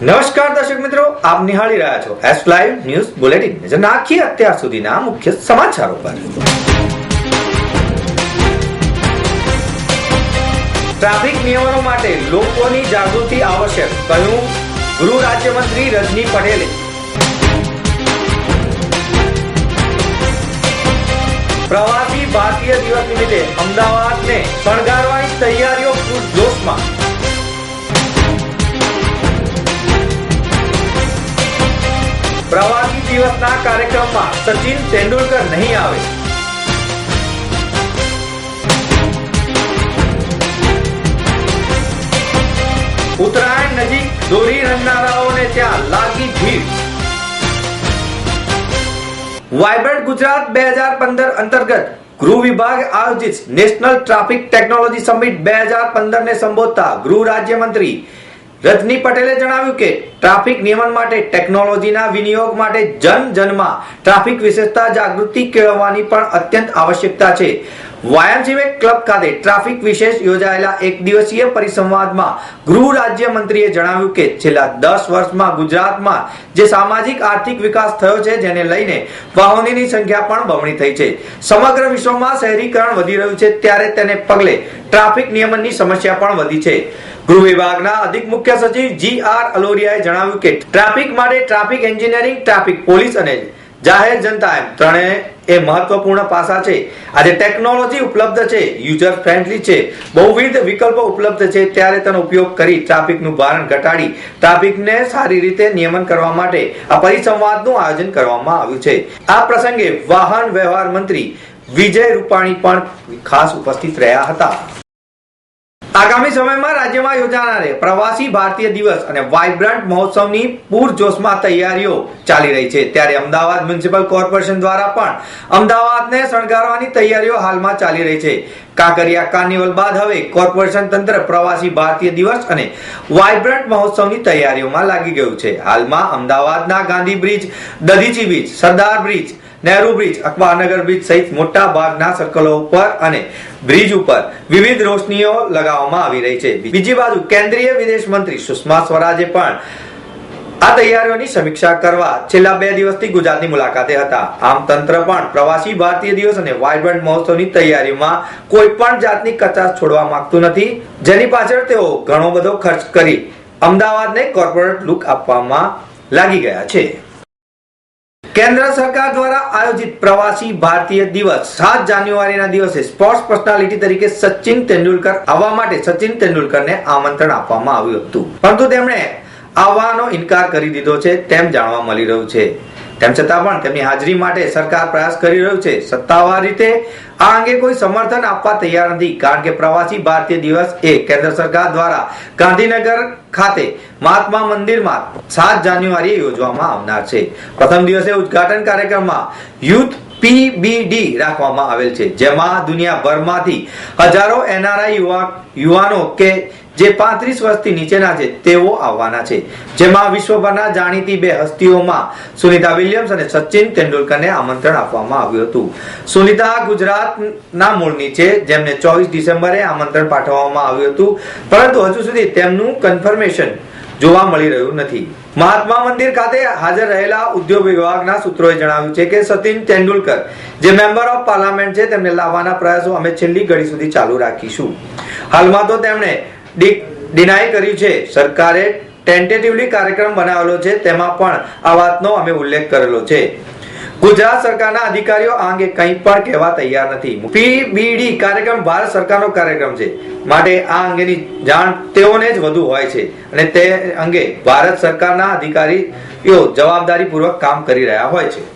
નમસ્કાર દર્શક મિત્રો, આપ નિહાળી રહ્યા છો એસ લાઈવ ન્યૂઝ બુલેટિન નજર નાખીએ અત્યાર સુધીના મુખ્ય સમાચારો પર. ટ્રાફિક નિયમનો માટે લોકોની જાગૃતિ આવશ્યક, કહ્યું ગૃહ રાજ્યમંત્રી રજની પટેલે. પ્રવાસી ભારતીય દિવસ નિમિત્તે અમદાવાદને શણગારવાની તૈયારીઓ પૂરજોશમાં. પ્રવાસી દિવસના કાર્યક્રમમાં સચિન તેંડુલકર નહીં આવે. ઉત્તરાયણ નજીક દોરી રંગનારાઓને ત્યાં લાગી ભીડ. વાઇબ્રન્ટ ગુજરાત બે હજાર પંદર અંતર્ગત ગૃહ વિભાગ આયોજિત નેશનલ ટ્રાફિક ટેકનોલોજી સમિટ બે હજાર પંદર ને સંબોધતા ગૃહ રાજ્યમંત્રી રજની પટેલે જણાવ્યું કે ટ્રાફિક નિયમન માટે, ટેકનોલોજીના વિનિયોગ માટે જન જનમાં ટ્રાફિક વિશેષતા જાગૃતિ કેળવવાની પણ અત્યંત આવશ્યકતા છે. વાયમસીમે ક્લબ ખાતે ટ્રાફિક વિશેષ યોજાયેલા એક દિવસીય પરિસંવાદમાં ગૃહ રાજ્યમંત્રીએ જણાવ્યું કે છેલ્લા દસ વર્ષમાં ગુજરાતમાં જે સામાજિક આર્થિક વિકાસ થયો છે, જેને લઈને વાહનોની સંખ્યા પણ બમણી થઈ છે. સમગ્ર વિશ્વમાં શહેરીકરણ વધી રહ્યું છે, ત્યારે તેને પગલે ટ્રાફિક નિયમનની સમસ્યા પણ વધી છે. ગૃહ વિભાગના અધિક મુખ્ય સચિવ જી આર અલોરિયાએ જણાવ્યું કે ટ્રાફિક માટે ટ્રાફિક એન્જિનિયરિંગ, ટ્રાફિક પોલીસ અને જાહેર જનતા એમ ત્રણેય એ મહત્વપૂર્ણ પાસા છે. આજે ટેકનોલોજી ઉપલબ્ધ છે યુઝર ફ્રેન્ડલી છે, બહુવિધ વિકલ્પો ઉપલબ્ધ છે, ત્યારે તેનો ઉપયોગ કરી ટ્રાફિકનું ભારણ ઘટાડી ટ્રાફિકને સારી રીતે નિયમન કરવા માટે આ પરિસંવાદનું આયોજન કરવામાં આવ્યું છે. આ પ્રસંગે વાહન વ્યવહાર મંત્રી વિજય રૂપાણી પણ ખાસ ઉપસ્થિત રહ્યા હતા. આગામી સમયમાં રાજ્યમાં યોજાનારે પ્રવાસી ભારતીય દિવસ અને વાઇબ્રન્ટ મહોત્સવની પૂરજોશમાં તૈયારીઓ ચાલી રહી છે. ત્યારે અમદાવાદ મ્યુનિસિપલ કોર્પોરેશન દ્વારા પણ અમદાવાદને શણગારવાની તૈયારીઓ હાલમાં ચાલી રહી છે. કાંકરિયા કાર્નિવલ બાદ હવે કોર્પોરેશન તંત્ર પ્રવાસી ભારતીય દિવસ અને વાઇબ્રન્ટ મહોત્સવની તૈયારીઓમાં લાગી ગયું છે. હાલમાં અમદાવાદના Gandhi bridge, Dadhichi beach Sardar bridge, Nehru bridge Akbarnagar bridge સહિત મોટા ભાગના સર્કલો ઉપર અને બ્રિજ ઉપર વિવિધ રોશનીઓ લગાવવામાં આવી રહી છે. બીજી બાજુ કેન્દ્રીય વિદેશ મંત્રી સુષ્મા સ્વરાજે પણ આ તૈયારીઓની સમીક્ષા કરવા છેલ્લા બે દિવસથી ગુજરાતની મુલાકાતે હતા. આમ તંત્ર પણ પ્રવાસી ભારતીય દિવસ અને વાઇબ્રન્ટ મહોત્સવની તૈયારીમાં કોઈ પણ જાતની કચાશ છોડવા માંગતું નથી. જેની પાછળ તેઓ ઘણો બધો ખર્ચ કરી અમદાવાદને કોર્પોરેટ લુક આપવામાં લાગી ગયા છે. કેન્દ્ર સરકાર દ્વારા આયોજિત પ્રવાસી ભારતીય દિવસ સાત જાન્યુઆરીના દિવસે સ્પોર્ટ્સ પર્સનાલિટી તરીકે સચિન તેંડુલકર આવવા માટે સચિન તેંડુલકરને આમંત્રણ આપવામાં આવ્યું હતું. પરંતુ તેમણે આવવાનો ઇનકાર કરી દીધો છે તેમ જાણવા મળી રહ્યું છે. તેમ છતાં પણ તેમની હાજરી માટે સરકાર પ્રયાસ કરી રહ્યું છે. સત્તાવાર રીતે આ અંગે કોઈ સમર્થન આપવા તૈયાર નથી, કારણ કે પ્રવાસી ભારતીય દિવસ એ કેન્દ્ર સરકાર દ્વારા ગાંધીનગર ખાતે મહાત્મા મંદિરમાં સાત જાન્યુઆરીએ યોજવામાં આવનાર છે. પ્રથમ દિવસે ઉદ્ઘાટન કાર્યક્રમમાં યુથ પીબીડી રાખવામાં આવેલ છે, જેમાં દુનિયાભરમાંથી હજારો એનઆરઆઈ યુવા યુવાનો કે જે પાંત્રીસ વર્ષથી નીચેના છે, તેઓ આવવાના છે. જેમાં વિશ્વભરના જાણીતી બે હસ્તીઓમાં સુનિતા વિલિયમ્સ અને સચિન તેંડુલકરને આમંત્રણ આપવામાં આવ્યું હતું. સુનિતા ગુજરાતના મૂળની છે જેમને ચોવીસ ડિસેમ્બરે આમંત્રણ પાઠવવામાં આવ્યું હતું, પરંતુ હજુ સુધી તેમનું કન્ફર્મેશન જોવા મળી રહ્યું નથી. મહાત્મા મંદિર ખાતે હાજર રહેલા ઉદ્યોગ વિભાગના સૂત્રોએ જણાવ્યું છે કે સચિન તેંડુલકર, જે મેમ્બર ઓફ પાર્લામેન્ટ છે, તેમને લાવવાના પ્રયાસો અમે છેલ્લી ઘડી સુધી ચાલુ રાખીશું. હાલમાં તો તેમણે ડિનાય કર્યું છે. સરકારે ટેન્ટેટિવલી કાર્યક્રમ બનાવેલો છે. તેમાં પણ આ વાતનો અમે ઉલ્લેખ કરેલો છે. ગુજરાત સરકારના અધિકારીઓ આ અંગે કંઈ પણ કહેવા તૈયાર નથી. પીબીડી કાર્યક્રમ ભારત સરકારનો કાર્યક્રમ છે. માટે આ અંગેની જાણ તેઓને જ વધુ હોય છે. અને તે અંગે ભારત સરકારના અધિકારીઓ જવાબદારીપૂર્વક કામ કરી રહ્યા હોય છે.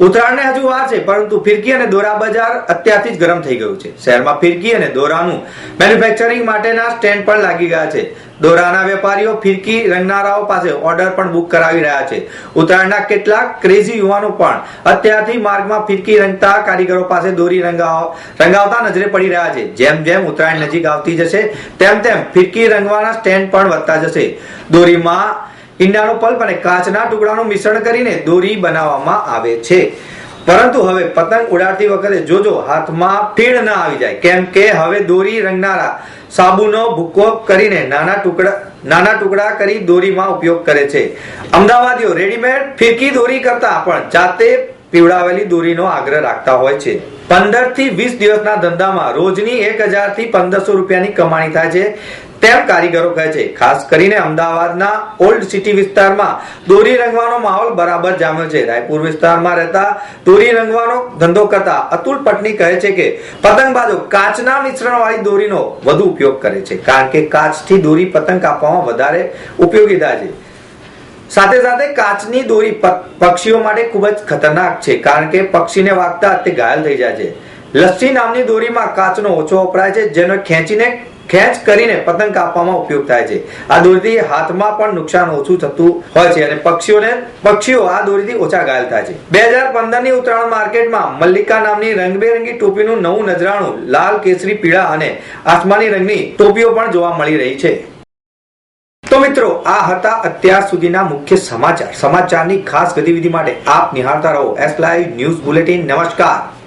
ઉત્તરાયણને હજુ વાર છે, પરંતુ ફિરકી અને દોરા બજાર અત્યારથી જ ગરમ થઈ ગયું છે. શહેરમાં ફિરકી અને દોરાનું મેન્યુફેક્ચરિંગ માટેના સ્ટેન્ડ પણ લાગી ગયા છે. દોરાના વેપારીઓ ફિરકી રંગનારાઓ પાસે ઓર્ડર પણ બુક કરાવી રહ્યા છે. ઉત્તરાયણના કેટલાક ક્રેઝી યુવાનો પણ અત્યારથી માર્ગમાં ફિરકી રંગતા કારીગરો પાસે દોરી રંગાવ રંગાવતા નજરે પડી રહ્યા છે. જેમ જેમ ઉત્તરાયણ નજીક આવતી જશે, તેમ તેમ ફિરકી રંગવાના સ્ટેન્ડ પણ વધતા જશે. દોરીમાં ઈંડાનો પલ્પ અને કાચના ટુકડાનું મિશ્રણ કરીને દોરી બનાવવામાં આવે છે. પરંતુ હવે પતંગ ઉડાડતી વખતે જોજો, હાથમાં તીણ ના આવી જાય. કેમ કે હવે દોરી રંગનારા સાબુનો ભૂકો કરીને નાના ટુકડા નાના ટુકડા કરી દોરીમાં ઉપયોગ કરે છે. અમદાવાદીઓ રેડીમેડ ફીકી દોરી કરતા પણ જાતે પીવડાવેલી દોરીનો આગ્રહ રાખતા હોય છે. પંદરથી વીસ દિવસના ધંધામાં રોજની એક હજારથી પંદરસો રૂપિયાની કમાણી થાય છે. તેમ કારીગરો કહે છે, ખાસ કરીને અમદાવાદના ઓલ્ડ સિટી વિસ્તારમાં દોરી રંગવાનો માહોલ બરાબર જામ્યો છે. રાયપુર વિસ્તારમાં રહેતા દોરી રંગવાનો ધંધો કરતા અતુલ પટની કહે છે કે પતંગબાજો કાચના મિશ્રણ વાળી દોરીનો વધુ ઉપયોગ કરે છે, કારણ કે કાચથી દોરી પતંગ કાપવામાં વધારે ઉપયોગી થાય છે. સાથે સાથે કાચની દોરી પક્ષીઓ માટે ખૂબ જ ખતરનાક છે, કારણ કે પક્ષીને વાગતા તે ઘાયલ થઈ જાય છે. લસ્સી નામની દોરીમાં કાચનો ઓછો વપરાય છે, જેનો ખેંચીને ખેંચ કરીને પતંગ કાપવામાં ઉપયોગ થાય છે. આ દોરીથી હાથમાં પણ નુકસાન ઓછું થતું હોય છે અને પક્ષીઓને પક્ષીઓ આ દોરીથી ઓછા ઘાયલ થાય છે. બે હજાર પંદરની ઉત્તરાયણ માર્કેટમાં મલ્લિકા નામની રંગબેરંગી ટોપીનું નવું નજરાણું, લાલ કેસરી, પીળા અને આસમાની રંગની ટોપીઓ પણ જોવા મળી રહી છે. તો મિત્રો, આ હતા અત્યાર સુધીના મુખ્ય સમાચાર. સમાચારની ખાસ ગતિવિધિ માટે આપ નિહાળતા રહો. એસ લાઈવ ન્યૂઝ બુલેટિન નમસ્કાર.